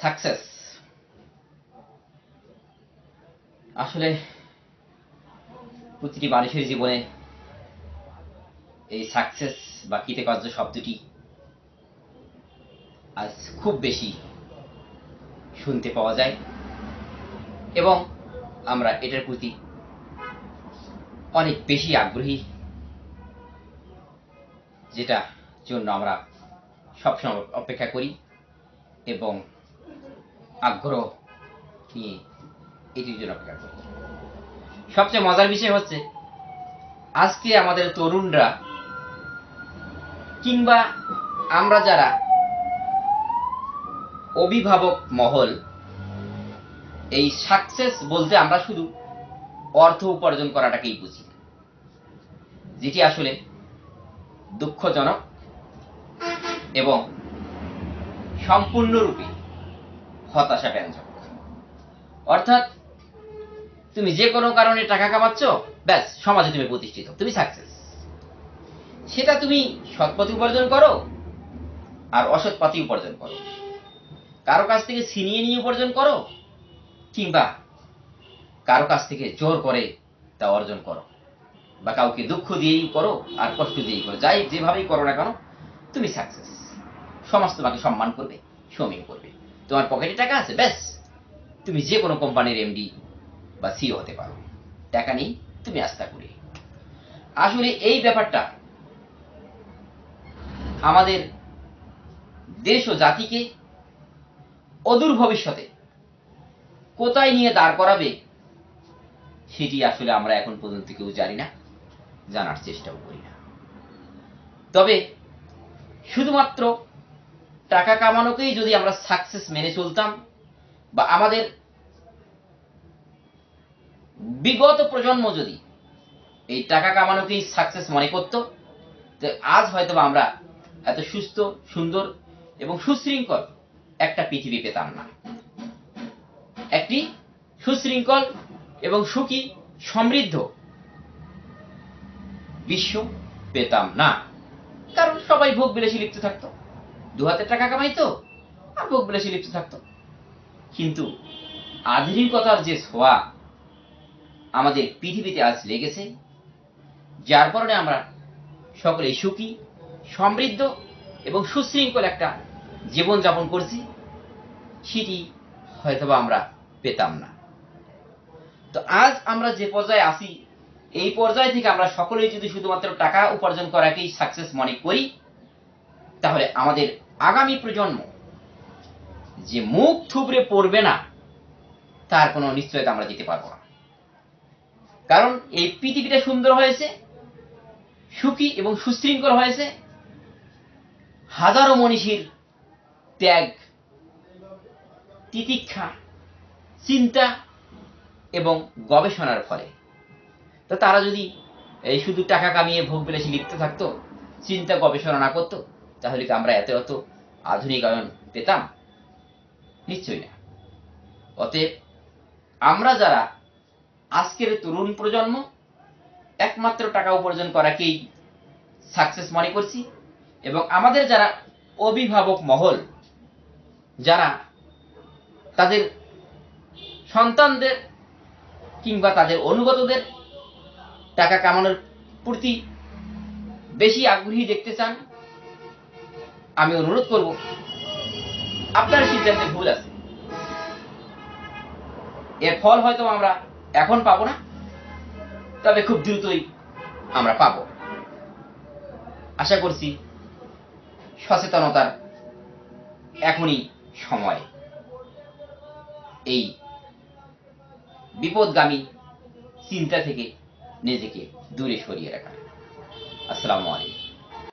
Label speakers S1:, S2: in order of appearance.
S1: Success আসলে প্রতিটি মানুষের জীবনে এই সাকসেস বা কৃতকার্য শব্দটি আজ খুব বেশি শুনতে পাওয়া যায় এবং আমরা এটার প্রতি অনেক বেশি আগ্রহী যেটা জন্য আমরা সবসময় অপেক্ষা করি এবং আগ্রহ নিয়ে এটির জন্য অপেক্ষা করি সবচেয়ে মজার বিষয় হচ্ছে, আজকে আমাদের তরুণরা কিংবা আমরা যারা অভিভাবক মহল, এই সাকসেস বলতে আমরা শুধু অর্থ উপার্জন করাটাকেই বুঝি যেটি আসলে দুঃখজনক এবং সম্পূর্ণরূপে হতাশা ব্যঞ্জক অর্থাৎ, তুমি যে কোনো কারণে টাকা কামাচ্ছ, ব্যাস, সমাজে তুমি প্রতিষ্ঠিত, তুমি সাকসেস সেটা তুমি সৎ পথে উপার্জন করো, আর অসৎ পথে উপার্জন করো। কারও কাছ থেকে ছিনিয়ে নিয়ে উপার্জন করো, কিংবা কারও কাছ থেকে জোর করে তা অর্জন করো, বা কাউকে দুঃখ দিয়েই করো, আর কষ্ট দিয়েই করো, যাই যেভাবেই করো না কেন, তুমি সাকসেস সমাজ তোমাকে সম্মান করবে সমীহ করবে। তোমার পকেটে টাকা আছে, ব্যাস। তুমি যে কোনো কোম্পানির এমডি বা সিও হতে পারো। টাকা নেই, তুমি আস্থা করি। আসলে এই ব্যাপারটা আমাদের দেশ ও জাতিকে অদূর ভবিষ্যতে কোথায় নিয়ে দাঁড় করাবে, সেটি আসলে আমরা এখন পর্যন্ত কেউ জানি না, জানার চেষ্টাও করি না। তবে শুধুমাত্র টাকা কামানোকেই যদি আমরা সাকসেস মেনে চলতাম, বা আমাদের বিগত প্রজন্ম যদি এই টাকা কামানোকেই সাকসেস মনে করত তো আজ হয়তো আমরা এত সুস্থ, সুন্দর এবং সুশৃঙ্খল একটা পৃথিবী পেতাম না। একটি সুশৃঙ্খল এবং সুখী, সমৃদ্ধ বিশ্ব পেতাম না। কারণ সবাই ভোগ বিলাসী লিপ্ত থাকতো। দু হাতে টাকা কামাইতো আর ভোগ বিলাসী লিপ্ত থাকতো। কিন্তু আধুনিকতার যে ছোঁয়া আমাদের পৃথিবীতে আজ লেগেছে, যার কারণে আমরা সকলেই সুখী, সমৃদ্ধ এবং সুশৃঙ্খল একটা জীবনযাপন করছি, সেটি হয়তোবা আমরা পেতাম না। তো আজ আমরা যে পর্যায়ে আসি এই পর্যায় থেকে আমরা সকলেই যদি শুধুমাত্র টাকা উপার্জন করাকেই সাকসেস মনে করি, তাহলে আমাদের আগামী প্রজন্ম যে মুখ থুবড়ে পড়বে না, তার কোনো নিশ্চয়তা আমরা দিতে পারব না। কারণ এই পৃথিবীটা সুন্দর হয়েছে, সুখী এবং সুশৃঙ্খল হয়েছে, হাজারো মনীষীর ত্যাগ, তিতিক্ষা, চিন্তা এবং গবেষণার ফলে। তো তারা যদি এই শুধু টাকা কামিয়ে ভোগ বিলাসী লিপ্ত থাকতো, চিন্তা গবেষণা না করতো তাহলে কি আমরা এত এত আধুনিকায়ন পেতাম? নিশ্চয়ই না। অতএব আমরা যারা আজকের তরুণ প্রজন্ম, একমাত্র টাকা উপার্জন করাকেই সাকসেস মনে করছি এবং আমাদের যারা অভিভাবক মহল, যারা তাদের সন্তানদের কিংবা তাদের অনুগতদের টাকা কামানোর প্রতি বেশি আগ্রহী দেখতে চান আমি অনুরোধ করব, আপনার সিদ্ধান্তে ভুল আছে। এর ফল হয়তো আমরা এখন পাবো না, তবে খুব দ্রুতই আমরা পাবো। আশা করছি সচেতনতার এখনই সময়। এই বিপদগামী চিন্তা থেকে নিজেকে দূরে সরিয়ে রাখা। আসসালামু আলাইকুম।